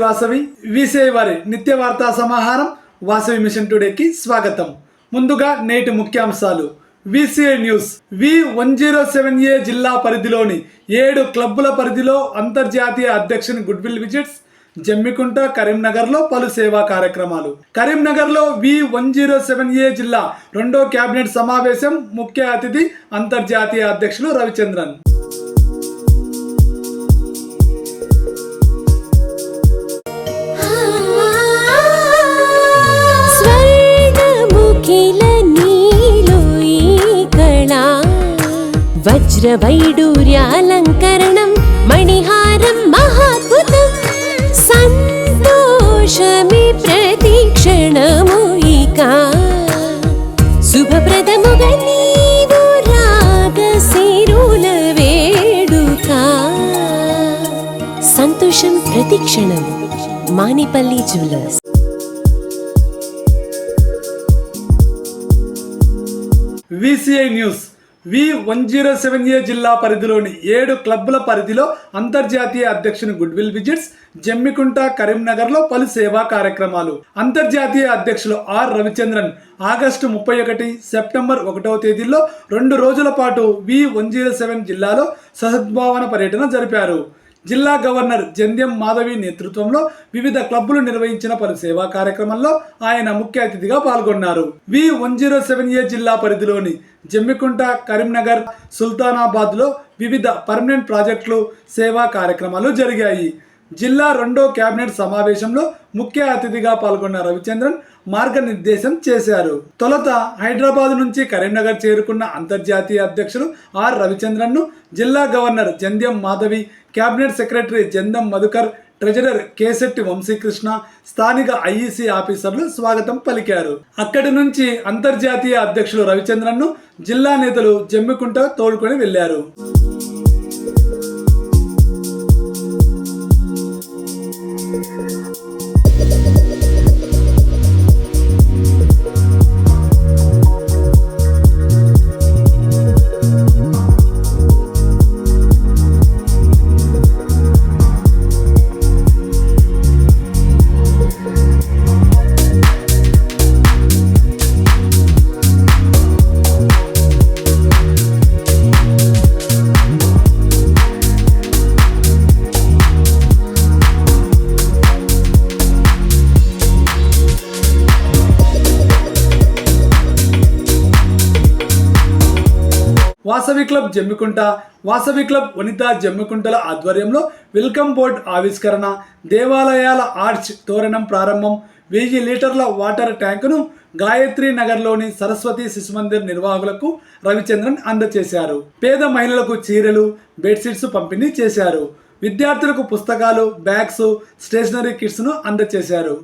వాసవి వీసే వారి నిత్య వార్తా సమాహారం వాసవి మిషన్ టుడేకి స్వాగతం. ముందుగా నేటి ముఖ్యాంశాలు. VCI news. V one zero seven A జిల్లా పరిధిలోని ఏడు క్లబ్బుల పరిధిలో అంతర్జాతీయ అధ్యక్షుని గుడ్విల్ విజిట్స్ జమ్మికుంట కరీంనగర్లో పలు సేవా కార్యక్రమాలు. కరీంనగర్లో V one zero seven A జిల్లా రెండో కేబినెట్ సమావేశం ముఖ్య అతిథి అంతర్జాతీయ అధ్యక్షులు రవిచంద్రన్. వజ్రవైడూర్యాలంకరణం మణిహారం మహాద్భుతం. సంతోషమి ప్రతిక్షణము ఇక. శుభప్రదముగా నీవు రాగశిరుల వేడుక. సంతోషం ప్రతిక్షణం Manipalli jewellers. VCI news. V one zero seven A జిల్లా పరిధిలోని ఏడు క్లబ్బుల పరిధిలో అంతర్జాతీయ అధ్యక్షుని గుడ్విల్ విజిట్స్ జమ్మికుంట కరీంనగర్లో పలు సేవా కార్యక్రమాలు. అంతర్జాతీయ అధ్యక్షులు ఆర్ రవిచంద్రన్ ఆగస్టు ముప్పై ఒకటి సెప్టెంబర్ ఒకటవ తేదీల్లో రెండు రోజుల పాటు వి వన్ జీరో సెవెన్ జిల్లాలో సహద్భావన పర్యటన జరిపారు. జిల్లా గవర్నర్ జంధ్యం మాధవి నేతృత్వంలో వివిధ క్లబ్బులు నిర్వహించిన పలు సేవా కార్యక్రమంలో ఆయన ముఖ్య అతిథిగా పాల్గొన్నారు. V one zero seven A జిల్లా పరిధిలోని జమ్మికుంట కరీంనగర్ సుల్తానాబాద్లో వివిధ పర్మనెంట్ ప్రాజెక్టులు సేవా కార్యక్రమాలు జరిగాయి. జిల్లా రెండో కేబినెట్ సమావేశంలో ముఖ్య అతిథిగా పాల్గొన్న రవిచంద్రన్ మార్గనిర్దేశం చేశారు. తొలుత హైదరాబాద్ నుంచి కరీంనగర్ చేరుకున్న అంతర్జాతీయ అధ్యక్షులు ఆర్. రవిచంద్రన్ను జిల్లా governor Jandhyam Madhavi cabinet secretary Jandam Madhukar treasurer Kesetti Vamsikrishna స్థానిక ఐఈసీ ఆఫీసర్లు స్వాగతం పలికారు. అక్కడి నుంచి అంతర్జాతీయ అధ్యక్షులు రవిచంద్రన్ను జిల్లా నేతలు జమ్మికుంట తోడుకొని వెళ్ళారు వాసవి క్లబ్ జమ్మికుంట వాసవి క్లబ్ వనితా జమ్మికుంటల ఆధ్వర్యంలో వెల్కమ్ బోర్డ్ ఆవిష్కరణ దేవాలయాల ఆర్చ్ తోరణం ప్రారంభం వెయ్యి లీటర్ల వాటర్ ట్యాంకును గాయత్రి నగర్లోని సరస్వతి శిశుమందిర్ నిర్వాహకులకు రవిచంద్రన్ అందజేశారు పేద మహిళలకు చీరలు బెడ్షీట్స్ పంపిణీ చేశారు. విద్యార్థులకు పుస్తకాలు బ్యాగ్స్ స్టేషనరీ కిట్స్ను అందజేశారు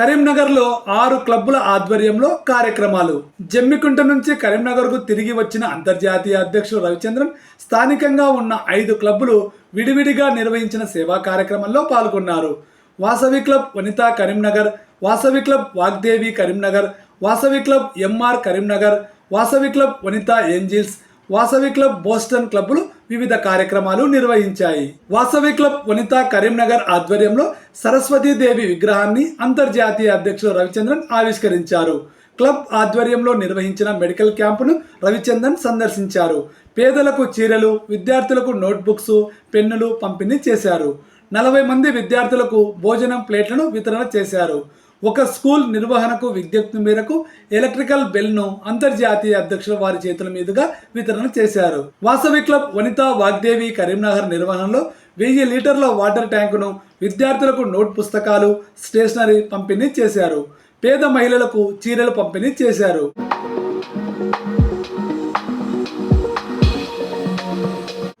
కరీంనగర్లో ఆరు క్లబ్బుల ఆధ్వర్యంలో కార్యక్రమాలు. జమ్మికుంట నుంచి కరీంనగర్కు తిరిగి వచ్చిన అంతర్జాతీయ అధ్యక్షుడు రవిచంద్రన్ స్థానికంగా ఉన్న ఐదు క్లబ్బులు విడివిడిగా నిర్వహించిన సేవా కార్యక్రమంలో పాల్గొన్నారు. Vasavi club Vanitha Karimnagar Vasavi club Vagdevi Karimnagar Vasavi club MR Karimnagar Vasavi club Vanitha angels Vasavi club Boston క్లబ్లు వివిధ కార్యక్రమాలు నిర్వహించాయి. వాసవి క్లబ్ వనిత కరీంనగర్ ఆధ్వర్యంలో సరస్వతీదేవి విగ్రహాన్ని అంతర్జాతీయ అధ్యక్షులు రవిచంద్రన్ ఆవిష్కరించారు. క్లబ్ ఆధ్వర్యంలో నిర్వహించిన మెడికల్ క్యాంపును రవిచంద్రన్ సందర్శించారు. పేదలకు చీరలు విద్యార్థులకు నోట్బుక్స్ పెన్నులు పంపిణీ చేశారు. నలభై మంది విద్యార్థులకు భోజనం ప్లేట్లను వితరణ చేశారు. ఒక స్కూల్ నిర్వహణకు విజ్ఞప్తి మేరకు ఎలక్ట్రికల్ బెల్ను అంతర్జాతీయ అధ్యక్షుల వారి చేతుల మీదుగా వితరణ చేశారు. వాసవి క్లబ్ వనితా వాగ్దేవి కరీంనగర్ నిర్వహణలో వెయ్యి లీటర్ల వాటర్ ట్యాంకును విద్యార్థులకు నోట్ పుస్తకాలు స్టేషనరీ పంపిణీ చేశారు. పేద మహిళలకు చీరలు పంపిణీ చేశారు.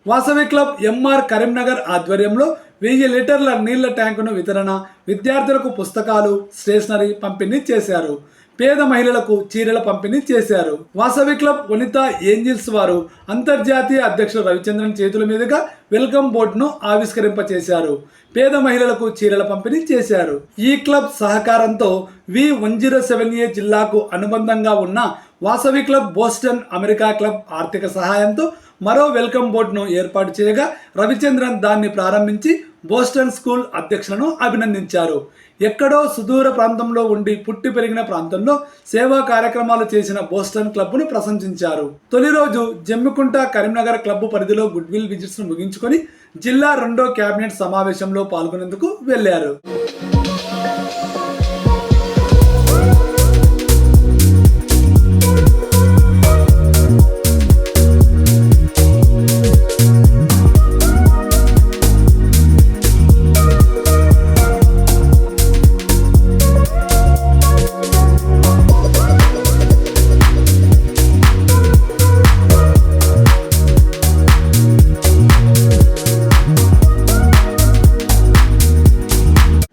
వాసవి క్లబ్ ఎంఆర్ కరీంనగర్ ఆధ్వర్యంలో వెయ్యి లీటర్ల నీళ్ళ ట్యాంకును వితరణ విద్యార్థులకు పుస్తకాలు స్టేషనరీ పంపిణీ చేశారు. పేద మహిళలకు చీరల పంపిణీ చేశారు. వాసవి క్లబ్ వనిత ఏంజిల్స్ వారు అంతర్జాతీయ అధ్యక్షుడు రవిచంద్రన్ చేతుల మీదుగా వెల్కమ్ బోర్డును ఆవిష్కరింపచేశారు. పేద మహిళలకు చీరల పంపిణీ చేశారు. ఈ క్లబ్ సహకారంతో V one zero seven A జిల్లాకు అనుబంధంగా ఉన్న Vasavi club Boston America club ఆర్థిక సహాయంతో మరో వెల్కమ్ బోర్డును ఏర్పాటు చేయగా రవిచంద్రన్ దాన్ని ప్రారంభించి బోస్టన్ స్కూల్ అధ్యక్షులను అభినందించారు. ఎక్కడో సుదూర ప్రాంతంలో ఉండి పుట్టి పెరిగిన ప్రాంతంలో సేవా కార్యక్రమాలు చేసిన బోస్టన్ క్లబ్ను ప్రశంసించారు. తొలి రోజు జమ్మికుంట కరీంనగర్ క్లబ్ పరిధిలో గుడ్ విల్ విజిట్స్ ముగించుకొని జిల్లా రెండో కేబినెట్ సమావేశంలో పాల్గొనేందుకు వెళ్ళారు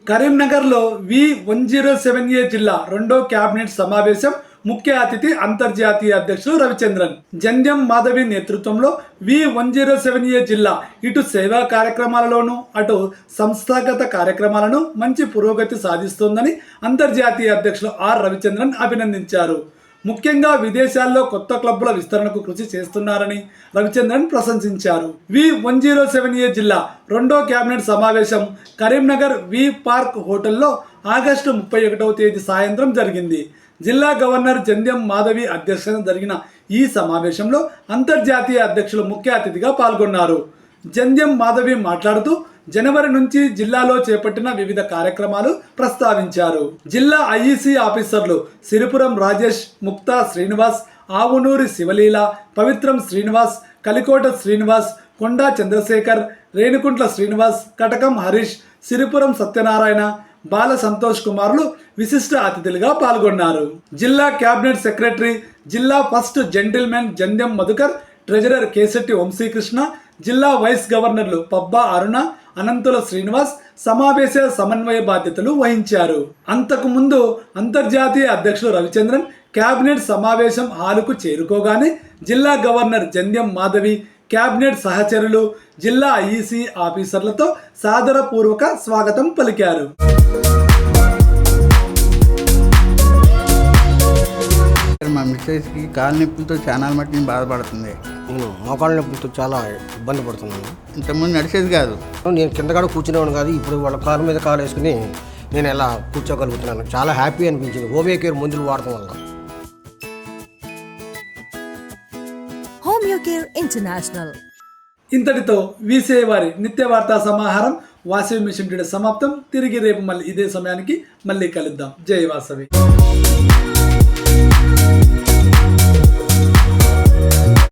కరీంనగర్లో V one zero seven A జిల్లా రెండో కేబినెట్ సమావేశం ముఖ్య అతిథి అంతర్జాతీయ అధ్యక్షుడు రవిచంద్రన్. జంధ్యం మాధవి నేతృత్వంలో V one zero seven A జిల్లా ఇటు సేవా కార్యక్రమాలలోనూ అటు సంస్థాగత కార్యక్రమాలను మంచి పురోగతి సాధిస్తోందని అంతర్జాతీయ అధ్యక్షులు ఆర్ రవిచంద్రన్ అభినందించారు. ముఖ్యంగా విదేశాల్లో కొత్త క్లబ్ల విస్తరణకు కృషి చేస్తున్నారని రవిచంద్రన్ ప్రశంసించారు. V one zero seven A జిల్లా రెండో కేబినెట్ సమావేశం కరీంనగర్ వి పార్క్ హోటల్లో ఆగస్టు ముప్పై ఒకటవ తేదీ సాయంత్రం జరిగింది. జిల్లా గవర్నర్ జంధ్యం మాధవి అధ్యక్షతన జరిగిన ఈ సమావేశంలో అంతర్జాతీయ అధ్యక్షులు ముఖ్య అతిథిగా పాల్గొన్నారు. జంధ్యం మాధవి మాట్లాడుతూ జనవరి నుంచి జిల్లాలో చేపట్టిన వివిధ కార్యక్రమాలు ప్రస్తావించారు. జిల్లా ఐఈసీ ఆఫీసర్లు సిరిపురం రాజేష్ ముక్తా శ్రీనివాస్ ఆవునూరి శివలీల పవిత్రం శ్రీనివాస్ కలికోట శ్రీనివాస్ కొండా చంద్రశేఖర్ రేణుకుంట్ల శ్రీనివాస్ కటకం హరీష్ సిరిపురం సత్యనారాయణ బాల సంతోష్ కుమార్లు విశిష్ట అతిథులుగా పాల్గొన్నారు. జిల్లా కేబినెట్ సెక్రటరీ జిల్లా first gentleman Jandhyam Madhukar treasurer Keshetti Vamsikrishna జిల్లా వైస్ గవర్నర్లు పబ్బా అరుణ అనంతుల శ్రీనివాస్ సమావేశ సమన్వయ బాధ్యతలు వహించారు. అంతకుముందు అంతర్జాతీయ అధ్యక్షులు రవిచంద్రన్ కేబినెట్ సమావేశం హాలుకు చేరుకోగానే జిల్లా గవర్నర్ జంధ్యం మాధవి కేబినెట్ సహచరులు జిల్లా ఐఈసీ ఆఫీసర్లతో సాదరపూర్వక స్వాగతం పలికారు. మా మిస్సెస్కి కాలు నొప్పులతో చాలా మట్టిని బాధపడుతుంది. నేను మోకాళ్ళ నొప్పులతో చాలా ఇబ్బంది పడుతున్నాను. ఇంతకుముందు నడిచేది కాదు. నేను కింద కూడా కూర్చునేవాడు కాదు ఇప్పుడు వాళ్ళ కారు మీద కాలు వేసుకుని నేను ఎలా కూర్చోగలుగుతున్నాను. చాలా హ్యాపీ అనిపించింది. హోమియో కేర్ మందులు వాడటం వల్ల. Homeocare International. ఇంతటితో వీసే వారి నిత్య వార్తా సమాహారం వాసవి మిషన్ టుడే సమాప్తం. తిరిగి రేపు మళ్ళీ ఇదే సమయానికి మళ్ళీ కలుద్దాం. జై వాసవి.